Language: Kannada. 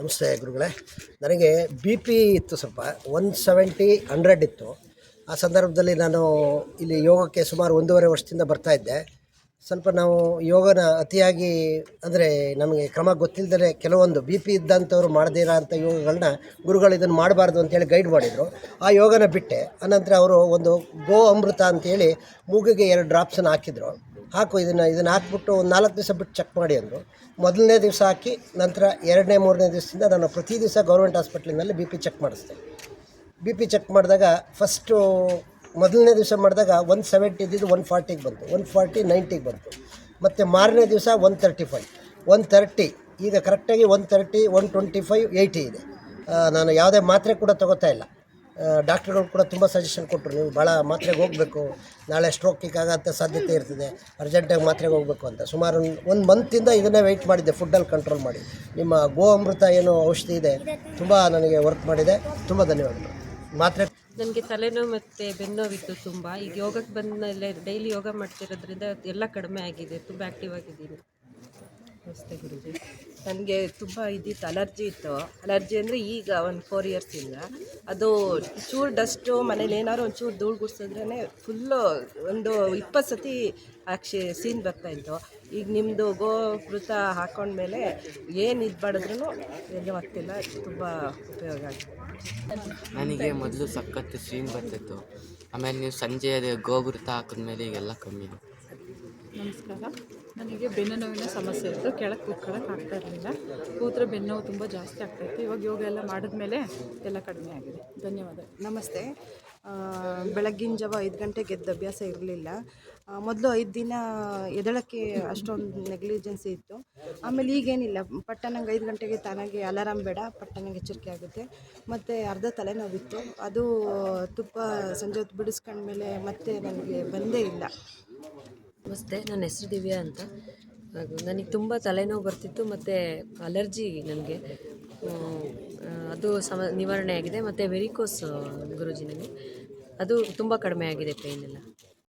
ನಮಸ್ತೆ ಗುರುಗಳೇ. ನನಗೆ ಬಿ ಪಿ ಇತ್ತು ಸ್ವಲ್ಪ ಒನ್ ಸೆವೆಂಟಿ ಹಂಡ್ರೆಡ್ ಇತ್ತು. ಆ ಸಂದರ್ಭದಲ್ಲಿ ನಾನು ಇಲ್ಲಿ ಯೋಗಕ್ಕೆ ಸುಮಾರು ಒಂದೂವರೆ ವರ್ಷದಿಂದ ಬರ್ತಾ ಇದ್ದೆ. ಸ್ವಲ್ಪ ನಾವು ಯೋಗನ ಅತಿಯಾಗಿ, ಅಂದರೆ ನಮಗೆ ಕ್ರಮ ಗೊತ್ತಿಲ್ಲದೆ ಕೆಲವೊಂದು ಬಿ ಪಿ ಇದ್ದಂಥವ್ರು ಮಾಡದಿರೋ ಅಂಥ ಯೋಗಗಳನ್ನ ಗುರುಗಳು ಇದನ್ನು ಮಾಡಬಾರ್ದು ಅಂತೇಳಿ ಗೈಡ್ ಮಾಡಿದರು. ಆ ಯೋಗನ ಬಿಟ್ಟೆ. ಆನಂತರ ಅವರು ಒಂದು ಗೋ ಅಮೃತ ಅಂತೇಳಿ ಮೂಗಿಗೆ ಎರಡು ಡ್ರಾಪ್ಸನ್ನು ಹಾಕಿದರು. ಹಾಕು, ಇದನ್ನು ಇದನ್ನು ಹಾಕ್ಬಿಟ್ಟು ಒಂದು ನಾಲ್ಕು ದಿವಸ ಬಿಟ್ಟು ಚೆಕ್ ಮಾಡಿ ಅಂದರು. ಮೊದಲನೇ ದಿವಸ ಹಾಕಿ, ನಂತರ ಎರಡನೇ, ಮೂರನೇ ದಿವಸದಿಂದ ನಾನು ಪ್ರತಿ ದಿವಸ ಗೌರ್ಮೆಂಟ್ ಹಾಸ್ಪಿಟ್ಲಿನಲ್ಲಿ ಬಿ ಪಿ ಚೆಕ್ ಮಾಡಿಸ್ದೆ. ಬಿ ಪಿ ಚೆಕ್ ಮಾಡಿದಾಗ ಫಸ್ಟು ಮೊದಲನೇ ದಿವಸ ಮಾಡಿದಾಗ ಒನ್ ಸೆವೆಂಟಿ ಇದ್ದಿದ್ದು ಒನ್ ಫಾರ್ಟಿಗೆ ಬಂತು. ಒನ್ ಫಾರ್ಟಿ ನೈಂಟಿಗೆ ಬಂತು. ಮತ್ತು ಮಾರನೇ ದಿವಸ one thirty five one thirty ಈಗ ಕರೆಕ್ಟಾಗಿ one thirty one twenty five eighty ಇದೆ. ನಾನು ಯಾವುದೇ ಮಾತ್ರೆ ಕೂಡ ತಗೋತಾ ಇಲ್ಲ. ಡಾಕ್ಟ್ರುಗಳು ಕೂಡ ತುಂಬ ಸಜೆಷನ್ ಕೊಟ್ಟರು. ನೀವು ಭಾಳ ಮಾತ್ರೆಗೆ ಹೋಗಬೇಕು. ನಾಳೆ ಸ್ಟ್ರೋಕಿಗೆ ಸಾಧ್ಯತೆ ಇರ್ತದೆ. ಅರ್ಜೆಂಟಾಗಿ ಮಾತ್ರೆಗೆ ಹೋಗಬೇಕು ಅಂತ. ಸುಮಾರು ಒಂದು ಮಂತಿಂದ ಇದನ್ನೇ ವೆಯ್ಟ್ ಮಾಡಿದ್ದೆ ಫುಡ್ಡಲ್ಲಿ ಕಂಟ್ರೋಲ್ ಮಾಡಿ. ನಿಮ್ಮ ಗೋ ಅಮೃತ ಏನು ಔಷಧಿ ಇದೆ. ತುಂಬ ನನಗೆ ವರ್ಕ್ ಮಾಡಿದೆ. ತುಂಬ ಧನ್ಯವಾದಗಳು. ಮಾತ್ರೆ ನನಗೆ ತಲೆನೋವು ಮತ್ತು ಬೆನ್ನೋವಿತ್ತು ತುಂಬ. ಈಗ ಯೋಗಕ್ಕೆ ಬಂದ ಮೇಲೆ ಡೈಲಿ ಯೋಗ ಮಾಡ್ತಿರೋದ್ರಿಂದ ಎಲ್ಲ ಕಡಿಮೆ ಆಗಿದೆ. ತುಂಬ ಆ್ಯಕ್ಟಿವ್ ಆಗಿದ್ದೀನಿ. ನಮಸ್ತೆ ಗುರುಜಿ. ನನಗೆ ತುಂಬ ಇದ್ದಿತ್ತು ಅಲರ್ಜಿ ಇತ್ತು. ಅಲರ್ಜಿ ಅಂದರೆ ಈಗ ಒಂದು ಫೋರ್ ಇಯರ್ಸಿಂದ ಅದು ಚೂರು ಡಸ್ಟು ಮನೇಲಿ ಏನಾದ್ರು ಒಂದು ಚೂರು ಧೂಳು ಗುಡ್ಸಿದ್ರೇ ಫುಲ್ಲು ಒಂದು ಇಪ್ಪತ್ತು ಸತಿ ಆಕ್ಷಿ ಸೀನ್ ಬರ್ತಾಯಿತ್ತು ಈಗ ನಿಮ್ಮದು ಗೋವೃತ ಹಾಕೊಂಡ್ಮೇಲೆ ಏನು ಇದು ಮಾಡಿದ್ರೂ ಏನು ಆಗ್ತಿಲ್ಲ ತುಂಬ ಉಪಯೋಗ ಆಗಿದೆ. ನನಗೆ ಮೊದಲು ಸಖತ್ತು ಸೀನ್ ಬರ್ತಿತ್ತು. ಆಮೇಲೆ ನೀವು ಸಂಜೆ ಅದೇ ಗೋಗುರುತ ಹಾಕಿದ್ಮೇಲೆ ಈಗೆಲ್ಲ ಕಮ್ಮಿ. ಇದೆ ನಮಸ್ಕಾರ. ನನಗೆ ಬೆನ್ನು ನೋವಿನ ಸಮಸ್ಯೆ ಇತ್ತು. ಕೆಳಗೆ ಕೂತ್ಕೊಳ್ಳೋಕೆ ಆಗ್ತಾ ಇರಲಿಲ್ಲ. ಕೂತ್ರೆ ಬೆನ್ನು ನೋವು ತುಂಬ ಜಾಸ್ತಿ ಆಗ್ತಾಯಿತ್ತು ಇವಾಗ ಯೋಗ ಎಲ್ಲ ಮಾಡಿದ್ಮೇಲೆ ಎಲ್ಲ ಕಡಿಮೆ ಆಗಿದೆ. ಧನ್ಯವಾದ. ನಮಸ್ತೆ. ಬೆಳಗ್ಗಿನ ಜಾವ ಐದು ಗಂಟೆಗೆ ಎದ್ದ ಅಭ್ಯಾಸ ಇರಲಿಲ್ಲ. ಮೊದಲು ಐದು ದಿನ ಎದಳಕ್ಕೆ ಅಷ್ಟೊಂದು ನೆಗ್ಲಿಜೆನ್ಸಿ ಇತ್ತು. ಆಮೇಲೆ ಈಗೇನಿಲ್ಲ. ಪಟ್ಟ ನಂಗೆ ಐದು ಗಂಟೆಗೆ ತಾನಾಗೆ ಅಲಾರಾಮ್ ಬೇಡ. ಪಟ್ಟ ನಂಗೆ ಎಚ್ಚರಿಕೆ ಆಗುತ್ತೆ. ಮತ್ತು ಅರ್ಧ ತಲೆನೋವಿತ್ತು. ಅದು ತುಪ್ಪ ಸಂಜೆ ಹೊತ್ತು ಬಿಡಿಸ್ಕೊಂಡ್ಮೇಲೆ ಮತ್ತೆ ನನಗೆ ಬಂದೇ ಇಲ್ಲ. ನಮಸ್ತೆ ನನ್ನ ಹೆಸರು ದಿವ್ಯಾ ಅಂತ. ನನಗೆ ತುಂಬ ತಲೆನೋವು ಬರ್ತಿತ್ತು, ಮತ್ತು ಅಲರ್ಜಿ ನನಗೆ. ಅದು ಸಮ ನಿವಾರಣೆ ಆಗಿದೆ ಮತ್ತು ವೆರಿಕೋಸ್ ಗುರುಜಿ ನನಗೆ ಅದು ತುಂಬ ಕಡಿಮೆ ಆಗಿದೆ ಪೇಯ್ನ್ ಎಲ್ಲ.